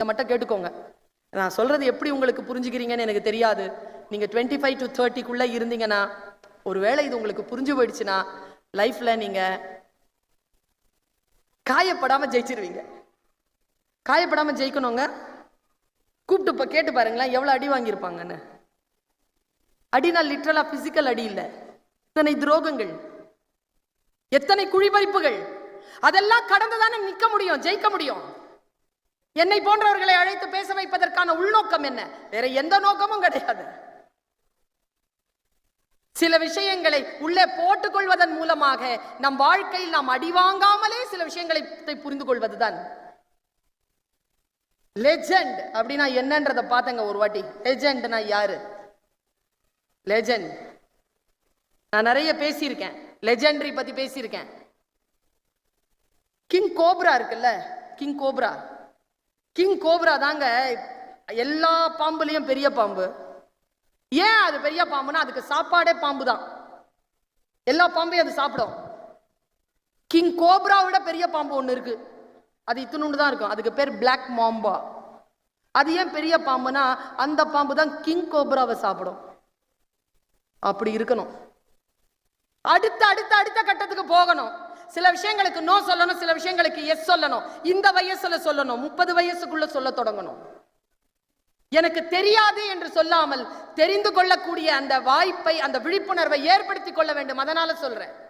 இதை மட்டும் கேட்டுக்கோங்க. நான் சொல்றது எப்படி உங்களுக்கு புரிஞ்சுக்கிறீங்கன்னு எனக்கு தெரியாது. நீங்க டுவெண்ட்டி ஃபைவ் டு தேர்ட்டிக்குள்ள இருந்தீங்கன்னா ஒருவேளை இது உங்களுக்கு புரிஞ்சு போயிடுச்சுன்னா லைஃப்ல நீங்க காயப்படாம ஜெயிச்சிருவீங்க. காயப்படாம ஜெயிக்கணுங்க. கூப்பிட்டு இப்ப கேட்டு பாருங்களேன் எவ்வளவு அடி வாங்கியிருப்பாங்கன்னு. அடினா லிட்ரலா பிசிக்கல் அடி இல்லை. இத்தனை துரோகங்கள். எத்தனை குழிபறிப்புகள் அதெல்லாம் கடந்துதானே நிக்க முடியும் ஜெயிக்க முடியும். என்னை போன்றவர்களை அழைத்து பேச வைப்பதற்கான உள்நோக்கம் என்ன? வேற எந்த நோக்கமும் கிடையாது. சில விஷயங்களை உள்ளே போட்டுக் கொள்வதன் மூலமாக நம் வாழ்க்கையில் நாம் அடி வாங்காமலே சில விஷயங்களை புரிந்து கொள்வதுதான் லெஜெண்ட் அப்படின்னா என்னன்றதை பார்த்தங்க ஒரு வாட்டி. லெஜெண்ட்னா யாரு? லெஜெண்ட் நான் நிறைய பேசியிருக்கேன். லெஜெண்டரி பத்தி பேசியிருக்கேன். கிங் கோப்ரா இருக்குல்ல? கிங் கோப்ரா கிங் கோப்ரா தாங்க எல்லா பாம்புலேயும் பெரிய பாம்பு. ஏன் அது பெரிய பாம்புனா அதுக்கு சாப்பாடே பாம்பு தான். எல்லா பாம்பையும் அது சாப்பிடும். கிங் கோப்ரா விட பெரிய பாம்பு ஒன்று இருக்கு. அது இத்தினுண்டு தான் இருக்கும். அதுக்கு பேர் பிளாக் மாம்பா அது ஏன் பெரிய பாம்புனா அந்த பாம்பு தான் கிங் கோப்ராவை சாப்பிடும். அப்படி இருக்கணும். அடுத்த அடுத்த அடுத்த கட்டத்துக்கு போகணும். சில விஷயங்களுக்கு நோ சொல்லணும் சில விஷயங்களுக்கு எஸ் சொல்லணும். இந்த வயசுல சொல்லணும் முப்பது வயசுக்குள்ள சொல்ல தொடங்கணும். எனக்கு தெரியாது என்று சொல்லாமல் தெரிந்து கொள்ளக்கூடிய அந்த வாய்ப்பை அந்த விழிப்புணர்வை ஏற்படுத்திக் கொள்ள வேண்டும். அதனால சொல்றேன்.